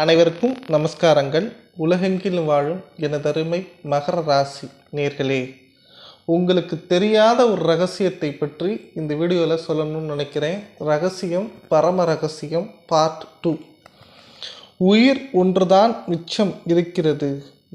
அனைவருக்கும் நமஸ்காரங்கள். உலகெங்கிலும் வாழும் எனதருமை மகர ராசி நேர்களே உங்களுக்கு தெரியாத ஒரு ரகசியத்தை பற்றி இந்த வீடியோவில் சொல்லணும்னு நினைக்கிறேன். ரகசியம் பரம ரகசியம் பார்ட் டூ உயிர் ஒன்றுதான் மிச்சம் இருக்கிறது.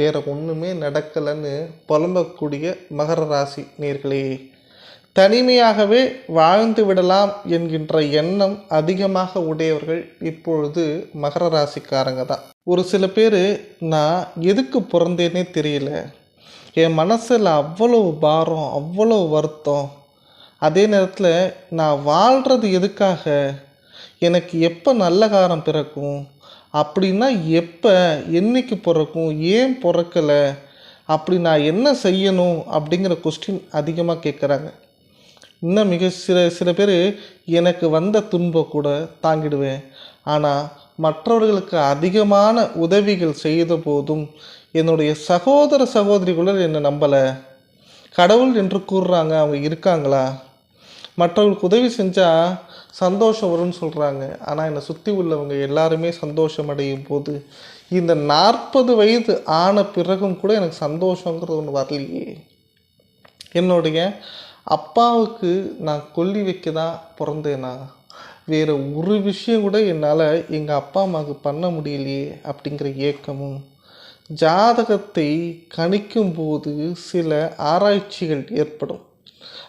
வேற ஒன்றுமே நடக்கலைன்னு புலம்பக்கூடிய மகர ராசி நேர்களே தனிமையாகவே வாழ்ந்து விடலாம் என்கின்ற எண்ணம் அதிகமாக உடையவர்கள் இப்பொழுது மகர ராசிக்காரங்க தான். ஒரு சில பேர் நான் எதுக்கு பிறந்தேனே தெரியல. என் மனசில் அவ்வளவு பாரம் அவ்வளவு வருத்தம். அதே நேரத்தில் நான் வாழ்கிறது எதுக்காக? எனக்கு எப்போ நல்ல காரம் பிறக்கும்? அப்படின்னா எப்போ என்னைக்கு பிறக்கும்? ஏன் பிறக்கலை? அப்படி நான் என்ன செய்யணும்? அப்படிங்கிற கொஸ்டின் அதிகமாக கேட்குறாங்க இன்னும் மிக சில சில பேர் எனக்கு வந்த துன்பம் கூட தாங்கிடுவேன். ஆனால் மற்றவர்களுக்கு அதிகமான உதவிகள் செய்த போதும் என்னுடைய சகோதர சகோதரிகளுடன் என்னை நம்பலை. கடவுள் என்று கூறுறாங்க அவங்க இருக்காங்களா? மற்றவர்களுக்கு உதவி செஞ்சால் சந்தோஷம் வரும்னு சொல்கிறாங்க ஆனால் என்னை சுற்றி உள்ளவங்க எல்லாருமே சந்தோஷம் அடையும் போது இந்த நாற்பது வயது ஆன பிறகும் கூட எனக்கு சந்தோஷங்கிறது ஒன்று வரலையே. என்னுடைய அப்பாவுக்கு நான் கொல்லி வைக்க தான் பிறந்தேனா? வேறு ஒரு விஷயம் கூட என்னால் எங்கள் அப்பா அம்மாவுக்கு பண்ண முடியலையே அப்படிங்கிற ஏக்கமும். ஜாதகத்தை கணிக்கும் போது சில ஆராய்ச்சிகள் ஏற்படும்.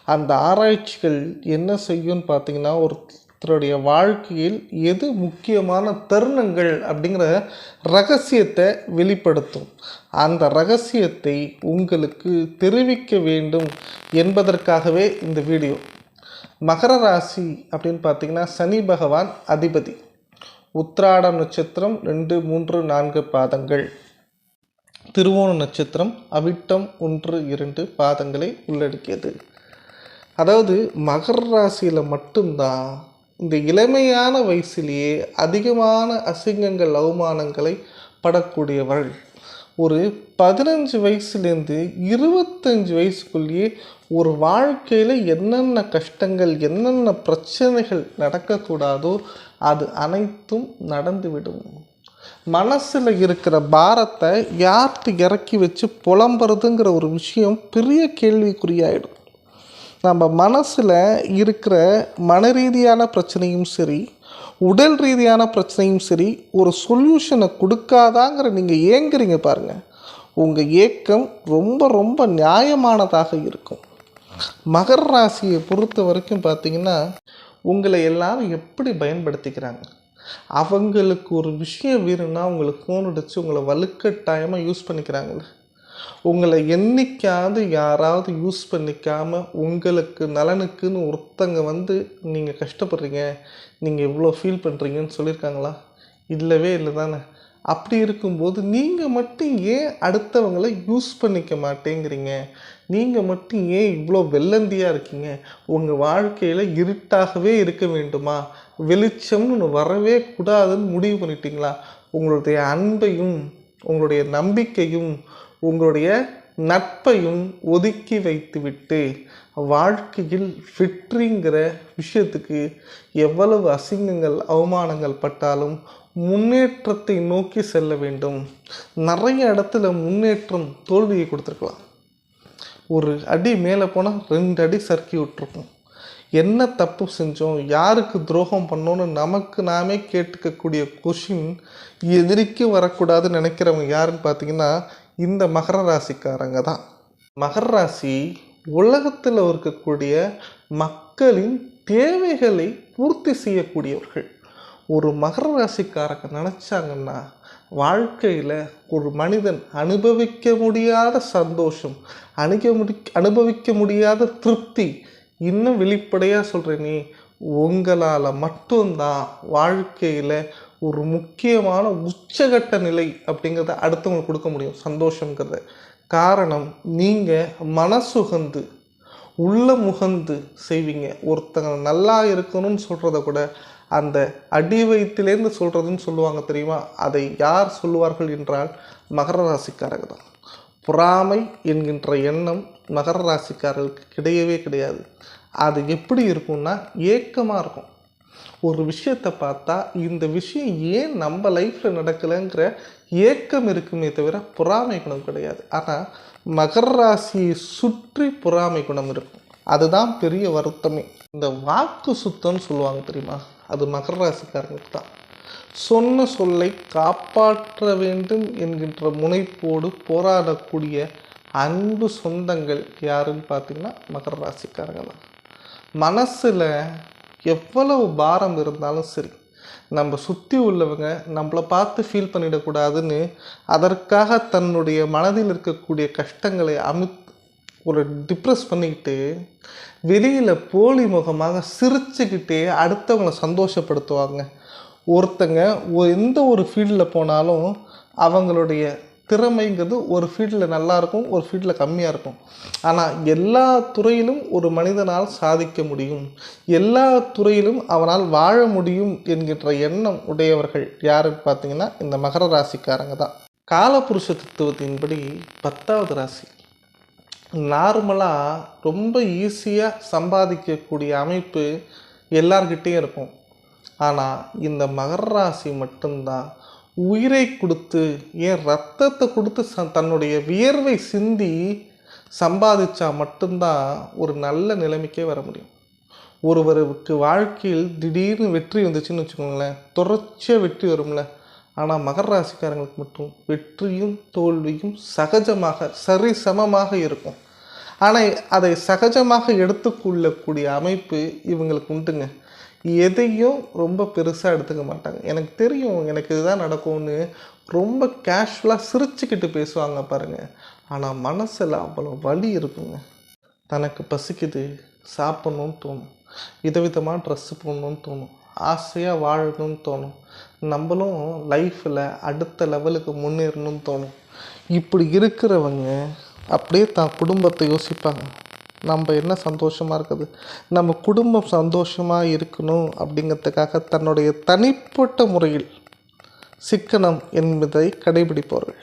அந்த ஆராய்ச்சிகள் என்ன செய்யும்னு பார்த்தீங்கன்னா ஒருத்தருடைய வாழ்க்கையில் எது முக்கியமான தருணங்கள் அப்படிங்கிற ரகசியத்தை வெளிப்படுத்தும். அந்த ரகசியத்தை உங்களுக்கு தெரிவிக்க வேண்டும் என்பதற்காகவே இந்த வீடியோ. மகர ராசி அப்படின்னு பார்த்தீங்கன்னா சனி பகவான் அதிபதி. உத்ராடம் நட்சத்திரம் ரெண்டு மூன்று நான்கு பாதங்கள். திருவோண நட்சத்திரம் அவிட்டம் ஒன்று இரண்டு பாதங்களை உள்ளடக்கியது. அதாவது மகர ராசியில் மட்டும்தான் இந்த இளமையான வயசிலேயே அதிகமான அசிங்கங்கள் அவமானங்களை படக்கூடியவர்கள். ஒரு பதினஞ்சு வயசுலேருந்து இருபத்தஞ்சு வயசுக்குள்ளேயே ஒரு வாழ்க்கையில் என்னென்ன கஷ்டங்கள் என்னென்ன பிரச்சனைகள் நடக்கக்கூடாதோ அது அனைத்தும் நடந்துவிடும். மனசில் இருக்கிற பாரத்தை யார்கிட்ட இறக்கி வச்சு புலம்புறதுங்கிற ஒரு விஷயம் பெரிய கேள்விக்குறியாயிடும். நம்ம மனசில் இருக்கிற மன ரீதியான பிரச்சனையும் சரி உடல் ரீதியான பிரச்சனையும் சரி ஒரு சொல்யூஷனை கொடுக்காதாங்கிற நீங்கள் ஏங்குறீங்க பாருங்கள் உங்கள் ஏக்கம் ரொம்ப ரொம்ப நியாயமானதாக இருக்கும். மகர ராசியை பொறுத்த வரைக்கும் பார்த்தீங்கன்னா உங்களை எல்லாரும் எப்படி பயன்படுத்திக்கிறாங்க? அவங்களுக்கு ஒரு விஷயம் வேணும்னா உங்களுக்கு ஃபோன் அடித்து உங்களை வலுக்கட்டாயமாக யூஸ் பண்ணிக்கிறாங்களே உங்களை என்றைக்காவது யாராவது யூஸ் பண்ணிக்காமல் உங்களுக்கு நலனுக்குன்னு ஒருத்தங்க வந்து நீங்கள் கஷ்டப்படுறீங்க நீங்கள் இவ்வளோ ஃபீல் பண்ணுறீங்கன்னு சொல்லியிருக்காங்களா? இல்லவே இல்லை தானே. அப்படி இருக்கும்போது நீங்கள் மட்டும் ஏன் அடுத்தவங்களை யூஸ் பண்ணிக்க மாட்டேங்கிறீங்க? நீங்கள் மட்டும் ஏன் இவ்வளோ வெள்ளந்தியாக இருக்கீங்க? உங்கள் வாழ்க்கையில் இருட்டாகவே இருக்க வேண்டுமா? வெளிச்சம்னு ஒன்று வரவே கூடாதுன்னு முடிவு பண்ணிட்டீங்களா? உங்களுடைய அன்பையும் உங்களுடைய நம்பிக்கையும் உங்களுடைய நட்பையும் ஒதுக்கி வைத்துவிட்டு வாழ்க்கையில் வெற்றிங்கிற விஷயத்துக்கு எவ்வளவு அசிங்கங்கள் அவமானங்கள் பட்டாலும் முன்னேற்றத்தை நோக்கி செல்ல வேண்டும். நிறைய இடத்துல முன்னேற்றம் தோல்வியை கொடுத்துருக்கலாம். ஒரு அடி மேலே போனால் ரெண்டு அடி சறுக்கி விட்டுருக்கும். என்ன தப்பு செஞ்சோம் யாருக்கு துரோகம் பண்ணோன்னு நமக்கு நாமே கேட்டுக்கக்கூடிய கொஷின் எதிரிக்கு வரக்கூடாதுன்னு நினைக்கிறவங்க யாருன்னு பார்த்தீங்கன்னா இந்த மகர ராசிக்காரங்க தான். மகர ராசி உலகத்தில் இருக்கக்கூடிய மக்களின் தேவைகளை பூர்த்தி செய்யக்கூடியவர்கள். ஒரு மகர ராசிக்காரங்க நினச்சாங்கன்னா வாழ்க்கையில் ஒரு மனிதன் அனுபவிக்க முடியாத சந்தோஷம் அணுக முடி அனுபவிக்க முடியாத திருப்தி இன்னும் வெளிப்படையாக சொல்கிறேனே நீ உங்களால் மட்டும்தான் வாழ்க்கையில் ஒரு முக்கியமான உச்சகட்ட நிலை அப்படிங்கிறத அடுத்தவங்களுக்கு கொடுக்க முடியும். சந்தோஷங்கிறத காரணம் நீங்கள் மனசுகந்து உள்ள முகந்து செய்வீங்க. ஒருத்தங்க நல்லா இருக்கணும்னு சொல்கிறத கூட அந்த அடி வயிற்றுலேருந்து சொல்கிறதுன்னு சொல்லுவாங்க தெரியுமா? அதை யார் சொல்லுவார்கள் என்றால் மகர ராசிக்காரங்க தான். பொறாமை என்கின்ற எண்ணம் மகர ராசிக்காரர்களுக்கு கிடையவே கிடையாது. அது எப்படி இருக்கும்னா ஏக்கமாக இருக்கும். ஒரு விஷயத்தை பார்த்தா இந்த விஷயம் ஏன் நம்ம லைஃப்பில் நடக்கலைங்கிற ஏக்கம் இருக்குமே தவிர பொறாமை குணம் கிடையாது. ஆனால் மகர ராசியை சுற்றி பொறாமை குணம் இருக்கும். அதுதான் பெரிய வருத்தமே. இந்த வாக்கு சுத்தம்னு சொல்லுவாங்க தெரியுமா? அது மகர ராசிக்காரங்களுக்கு தான். சொன்ன சொல்லை காப்பாற்ற வேண்டும் என்கின்ற முனைப்போடு போராடக்கூடிய அன்பு சொந்தங்கள் யாருன்னு பார்த்தீங்கன்னா மகர ராசிக்காரங்க தான். மனசில் எவ்வளவு பாரம் இருந்தாலும் சரி நம்ம சுற்றி உள்ளவங்க நம்மளை பார்த்து ஃபீல் பண்ணிடக்கூடாதுன்னு அதற்காக தன்னுடைய மனதில் இருக்கக்கூடிய கஷ்டங்களை அமி ஒரு டிப்ரெஸ் பண்ணிக்கிட்டு வெளியில் போலி முகமாக சிரிச்சுக்கிட்டே அடுத்தவங்களை சந்தோஷப்படுத்துவாங்க. ஒருத்தங்க எந்த ஒரு ஃபீல்டில் போனாலும் அவங்களுடைய திறமைங்கிறது ஒரு ஃபீல்டில் நல்லா இருக்கும் ஒரு ஃபீல்டில் கம்மியாக இருக்கும் ஆனால் எல்லா துறையிலும் ஒரு மனிதனால் சாதிக்க முடியும். எல்லா துறையிலும் அவனால் வாழ முடியும் என்கின்ற எண்ணம் உடையவர்கள் யாருன்னு பார்த்தீங்கன்னா இந்த மகர ராசிக்காரங்க தான். காலபுருஷ தத்துவத்தின்படி பத்தாவது ராசி. நார்மலாக ரொம்ப ஈஸியாக சம்பாதிக்கக்கூடிய அமைப்பு எல்லார்கிட்டேயும் இருக்கும். ஆனால் இந்த மகர ராசி மட்டும்தான். உயிரை கொடுத்து ஏன் ரத்தத்தை கொடுத்து ச தன்னுடைய வியர்வை சிந்தி சம்பாதிச்சா மட்டும்தான் ஒரு நல்ல நிலைமைக்கே வர முடியும். ஒருவருக்கு வாழ்க்கையில் திடீர்னு வெற்றி வந்துச்சுன்னு வச்சுக்கோங்களேன் தொடர்ச்சியாக வெற்றி வரும்ல. ஆனால் மகர ராசிக்காரங்களுக்கு மட்டும் வெற்றியும் தோல்வியும் சகஜமாக சரி சமமாக இருக்கும். ஆனால் அதை சகஜமாக எடுத்துக்கொள்ளக்கூடிய அமைப்பு இவங்களுக்கு உண்டுங்க. எதையும் ரொம்ப பெருசாக எடுத்துக்க மாட்டாங்க. எனக்கு தெரியும் எனக்கு இதுதான் நடக்கும்னு ரொம்ப கேஷுவலாக சிரிச்சுக்கிட்டு பேசுவாங்க பாருங்கள் ஆனால் மனசில் அவ்வளோ வலி இருக்குங்க. தனக்கு பசிக்குது சாப்பிட்ணுன்னு தோணும். விதவிதமாக ட்ரெஸ்ஸு போடணுன்னு தோணும். ஆசையாக வாழணும்னு தோணும். நம்மளும் லைஃப்பில் அடுத்த லெவலுக்கு முன்னேறணும்னு தோணும். இப்படி இருக்கிறவங்க அப்படியே தான் குடும்பத்தை யோசிப்பாங்க. நம்ம என்ன சந்தோஷமாக இருக்குது? நம்ம குடும்பம் சந்தோஷமாக இருக்கணும் அப்படிங்கிறதுக்காக தன்னுடைய தனிப்பட்ட முறையில் சிக்கனம் என்பதை கடைபிடிப்பவர்கள்.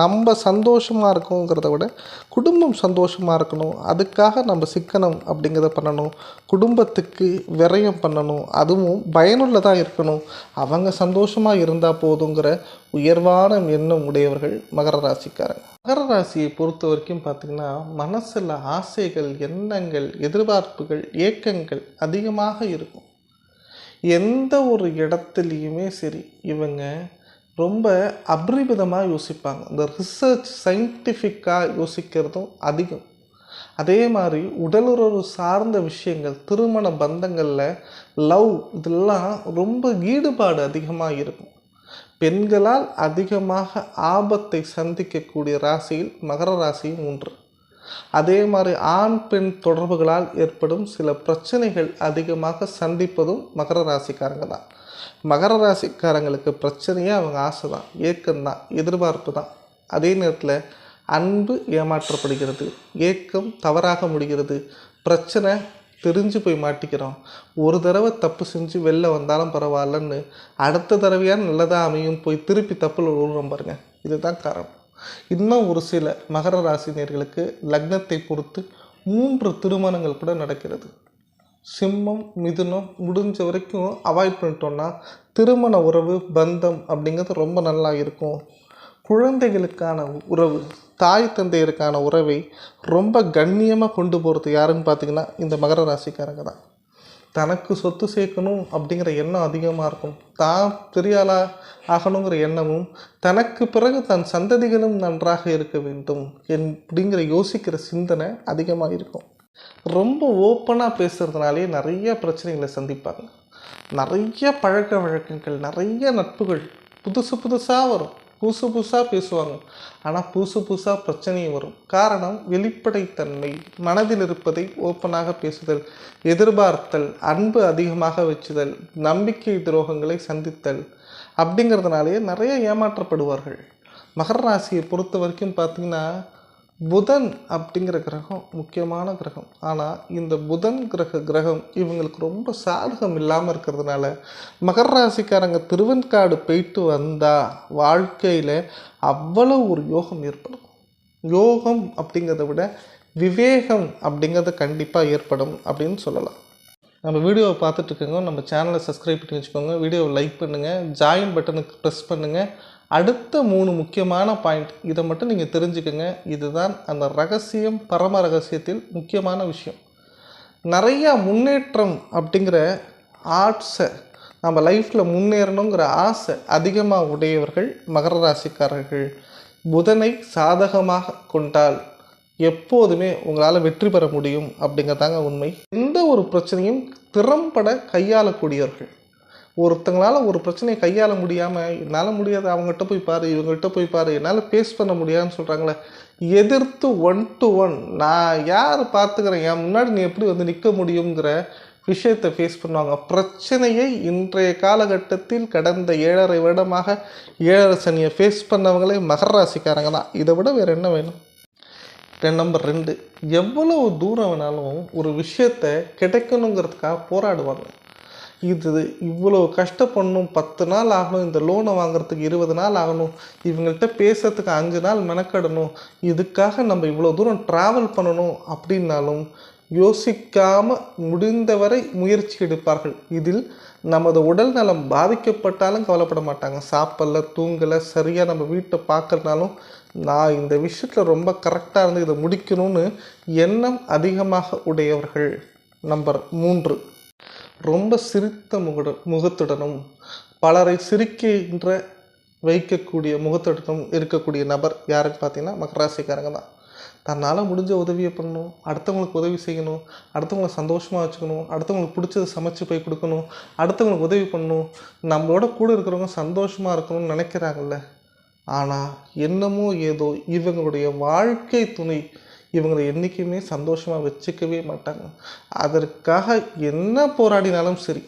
நம்ம சந்தோஷமாக இருக்கோங்கிறத விட குடும்பம் சந்தோஷமாக இருக்கணும். அதுக்காக நம்ம சிக்கனம் அப்படிங்கிறத பண்ணணும். குடும்பத்துக்கு விரயம் பண்ணணும். அதுவும் பயனுள்ளதாக இருக்கணும். அவங்க சந்தோஷமாக இருந்தால் போதுங்கிற உயர்வான எண்ணம் உடையவர்கள் மகர ராசிக்காரங்க. மகர ராசியை பொறுத்த வரைக்கும் பார்த்திங்கன்னா மனசில் ஆசைகள் எண்ணங்கள் எதிர்பார்ப்புகள் ஏக்கங்கள் அதிகமாக இருக்கும். எந்த ஒரு இடத்துலையுமே சரி இவங்க ரொம்ப அபரிமிதமாக யோசிப்பாங்க. இந்த ரிசர்ச் சயின்டிஃபிக்காக யோசிக்கிறதும் அதிகம். அதே மாதிரி உடலுறவு சார்ந்த விஷயங்கள் திருமண பந்தங்களில் லவ் இதெல்லாம் ரொம்ப ஈடுபாடு அதிகமாக இருக்கும். பெண்களால் அதிகமாக ஆபத்தை சந்திக்கக்கூடிய ராசியில் மகர ராசியும் ஒன்று. அதே மாதிரி ஆண் பெண் தொடர்புகளால் ஏற்படும் சில பிரச்சனைகள் அதிகமாக சந்திப்பதும் மகர ராசிக்காரங்க தான். மகர ராசிக்காரங்களுக்கு பிரச்சனையே அவங்க ஆசை தான். ஏக்கம்தான் எதிர்பார்ப்பு தான். அதே நேரத்தில் அன்பு ஏமாற்றப்படுகிறது ஏக்கம் தவறாக முடிகிறது பிரச்சனை தெரிஞ்சு போய் மாட்டிக்கிறோம். ஒரு தடவை தப்பு செஞ்சு வெளில வந்தாலும் பரவாயில்லன்னு அடுத்த தடவையாக நல்லதாக அமையும் போய் திருப்பி தப்பில் விழுறோம் பாருங்கள் இதுதான் காரணம். இன்னும் ஒரு சில மகர ராசினியர்களுக்கு லக்னத்தை பொறுத்து மூன்று திருமணங்கள் கூட நடக்கிறது. சிம்மம் மிதுனம் முடிஞ்ச வரைக்கும் அவாய்ட் பண்ணிட்டோம்னா திருமண உறவு பந்தம் அப்படிங்கிறது ரொம்ப நல்லா இருக்கும். குழந்தைகளுக்கான உறவு தாய் தந்தையருக்கான உறவை ரொம்ப கண்ணியமாக கொண்டு போகிறது யாருன்னு பார்த்தீங்கன்னா இந்த மகர ராசிக்காரங்க தான். தனக்கு சொத்து சேர்க்கணும் அப்படிங்கிற எண்ணம் அதிகமாக இருக்கும். தான் பெரியாளா ஆகணுங்கிற எண்ணமும் தனக்கு பிறகு தன் சந்ததிகளும் நன்றாக இருக்க வேண்டும் என் அப்படிங்கிற யோசிக்கிற சிந்தனை அதிகமாக இருக்கும். ரொம்ப ஓப்பனாக பேசுகிறதுனாலே நிறைய பிரச்சனைகளை சந்திப்பாங்க. நிறைய பழக்க வழக்கங்கள் நிறைய நட்புகள் புதுசு புதுசாக வரும். புதுசு புதுசாக பேசுவாங்க. ஆனால் புதுசு புதுசாக பிரச்சனை வரும். காரணம் வெளிப்படைத்தன்மை. மனதில் இருப்பதை ஓப்பனாக பேசுதல். எதிர்பார்த்தல். அன்பு அதிகமாக வச்சுதல். நம்பிக்கை துரோகங்களை சந்தித்தல். அப்படிங்கிறதுனாலேயே நிறைய ஏமாற்றப்படுவார்கள். மகர ராசியை பொறுத்த வரைக்கும் பார்த்திங்கன்னா புதன் அப்படிங்கிற கிரகம் முக்கியமான கிரகம். ஆனால் இந்த புதன் கிரக கிரகம் இவங்களுக்கு ரொம்ப சாதகம் இல்லாமல் இருக்கிறதுனால மகர ராசிக்காரங்க திருவெண்காடு போயிட்டு வந்தால் வாழ்க்கையில் அவ்வளோ ஒரு யோகம் ஏற்படும். யோகம் அப்படிங்கிறத விட விவேகம் அப்படிங்கிறது கண்டிப்பாக ஏற்படும் அப்படின்னு சொல்லலாம். நம்ம வீடியோவை பார்த்துட்ருக்கோங்க நம்ம சேனலை சப்ஸ்கிரைப் பண்ணி வச்சுக்கோங்க. வீடியோவை லைக் பண்ணுங்கள் ஜாயின் பட்டனுக்கு ப்ரெஸ் பண்ணுங்கள் அடுத்த மூணு முக்கியமான பாயிண்ட் இதை மட்டும் நீங்கள் தெரிஞ்சுக்கோங்க. இதுதான் அந்த ரகசியம் பரம ரகசியத்தில் முக்கியமான விஷயம். நிறையா முன்னேற்றம் அப்படிங்கிற ஆர்ட்ஸை நம்ம லைஃப்பில் முன்னேறணுங்கிற ஆசை அதிகமாக உடையவர்கள் மகர ராசிக்காரர்கள். புதனை சாதகமாக கொண்டால் எப்போதுமே உங்களால் வெற்றி பெற முடியும் அப்படிங்கிறதாங்க உண்மை. எந்த ஒரு பிரச்சனையும் திறம்பட கையாளக்கூடியவர்கள். ஒருத்தங்களால் ஒரு பிரச்சனையை கையாள முடியாமல் என்னால் முடியாது அவங்ககிட்ட போய் பாரு இவங்ககிட்ட போய் பாரு என்னால் பேஸ் பண்ண முடியாதுன்னு சொல்கிறாங்களே எதிர்த்து ஒன் டு ஒன் நான் யார் பார்த்துக்கிறேன்? என் முன்னாடி நீ எப்படி வந்து நிற்க முடியுங்கிற விஷயத்தை ஃபேஸ் பண்ணுவாங்க. பிரச்சனையை இன்றைய காலகட்டத்தில் கடந்த ஏழரை வருடமாக ஏழரை சனியை ஃபேஸ் பண்ணவங்களே மகர ராசிக்காரங்க தான். இதை விட வேறு என்ன வேணும்? நம்பர் ரெண்டு எவ்வளவு தூரம் வேணாலும் ஒரு விஷயத்தை கிடைக்கணுங்கிறதுக்காக போராடுவாங்க. இது இவ்வளோ கஷ்டப்படணும் பத்து நாள் ஆகணும் இந்த லோனை வாங்குறதுக்கு இருபது நாள் ஆகணும் இவங்கள்ட்ட பேசுறதுக்கு அஞ்சு நாள் மெனக்கடணும் இதுக்காக நம்ம இவ்வளோ தூரம் ட்ராவல் பண்ணணும் அப்படின்னாலும் யோசிக்காமல் முடிந்தவரை முயற்சி எடுப்பார்கள். இதில் நமது உடல் நலம் பாதிக்கப்பட்டாலும் கவலைப்பட மாட்டாங்க. சாப்பிடல தூங்கலை சரியாக நம்ம வீட்டை பார்க்கறனாலும் நான் இந்த விஷயத்தில் ரொம்ப கரெக்டாக இருந்து இதை முடிக்கணும்னு எண்ணம் அதிகமாக உடையவர்கள் நம்பர் மூன்று. ரொம்ப சிரித்த முகடு முகத்துடனும் பலரை சிரிக்கின்ற வைக்கக்கூடிய முகத்துடனும் இருக்கக்கூடிய நபர் யாருன்னு பார்த்தீங்கன்னா மகராசிக்காரங்க தான். தன்னால் முடிஞ்ச உதவியை பண்ணணும் அடுத்தவங்களுக்கு உதவி செய்யணும் அடுத்தவங்களை சந்தோஷமாக வச்சுக்கணும் அடுத்தவங்களுக்கு பிடிச்சது சமைச்சு போய் கொடுக்கணும் அடுத்தவங்களுக்கு உதவி பண்ணணும் நம்மளோட கூட இருக்கிறவங்க சந்தோஷமாக இருக்கணும்னு நினைக்கிறாங்கல்ல. ஆனால் என்னமோ ஏதோ இவங்களுடைய வாழ்க்கை துணை இவங்களை என்றைக்குமே சந்தோஷமாக வச்சுக்கவே மாட்டாங்க. அதற்காக என்ன போராடினாலும் சரி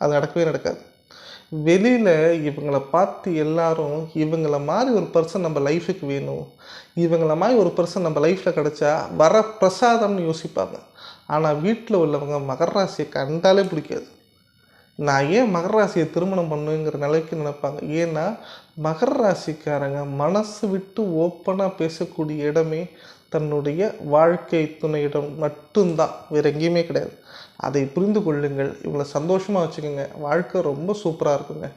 அது நடக்கவே நடக்காது. வெளியில் இவங்களை பார்த்து எல்லாரும் இவங்கள மாதிரி ஒரு பர்சன் நம்ம லைஃபுக்கு வேணும். இவங்கள மாதிரி ஒரு பர்சன் நம்ம லைஃப்பில் கிடச்சா வர பிரசாதம்னு யோசிப்பாங்க. ஆனால் வீட்டில் உள்ளவங்க மகர ராசியை கண்டாலே பிடிக்காது. நான் ஏன் மகர ராசியை திருமணம் பண்ணுங்கிற நிலைக்கு நினைப்பாங்க. ஏன்னா மகர ராசிக்காரங்க மனசு விட்டு ஓப்பனாக பேசக்கூடிய இடமே தன்னுடைய வாழ்க்கை துணையிடம் மட்டும்தான் வேறு எங்கேயுமே கிடையாது. அதை புரிந்து கொள்ளுங்கள். இவங்களை சந்தோஷமாக வச்சுக்கோங்க. வாழ்க்கை ரொம்ப சூப்பராக இருக்குங்க.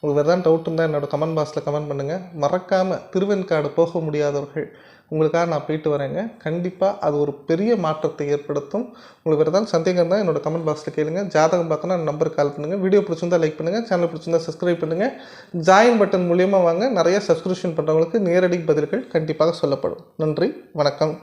உங்களுக்கு வேறு தான் டவுட் இருந்தால் என்னோடய கமெண்ட் பாக்ஸில் கமெண்ட் பண்ணுங்கள் மறக்காமல் திருவெண்காடு போக முடியாதவர்கள் உங்களுக்காக நான் போயிட்டு வரேங்க. கண்டிப்பாக அது ஒரு பெரிய மாற்றத்தை ஏற்படுத்தும். உங்களுக்கு வேறு ஏதாவது சந்தேகம் இருந்தால் என்னோட கமெண்ட் பாக்ஸில் கேளுங்க. ஜாதகம் பார்க்கணும் நம்பர் கால் பண்ணுங்கள் வீடியோ பிடிச்சிருந்தா லைக் பண்ணுங்கள் சேனல் பிடிச்சிருந்தா சப்ஸ்கிரைப் பண்ணுங்கள் ஜாயின் பட்டன் மூலியமாக வாங்க. நிறைய சப்ஸ்கிரிப்ஷன் பண்ணுறவங்களுக்கு நேரடி பதில்கள் கண்டிப்பாக சொல்லப்படும். நன்றி. வணக்கம்.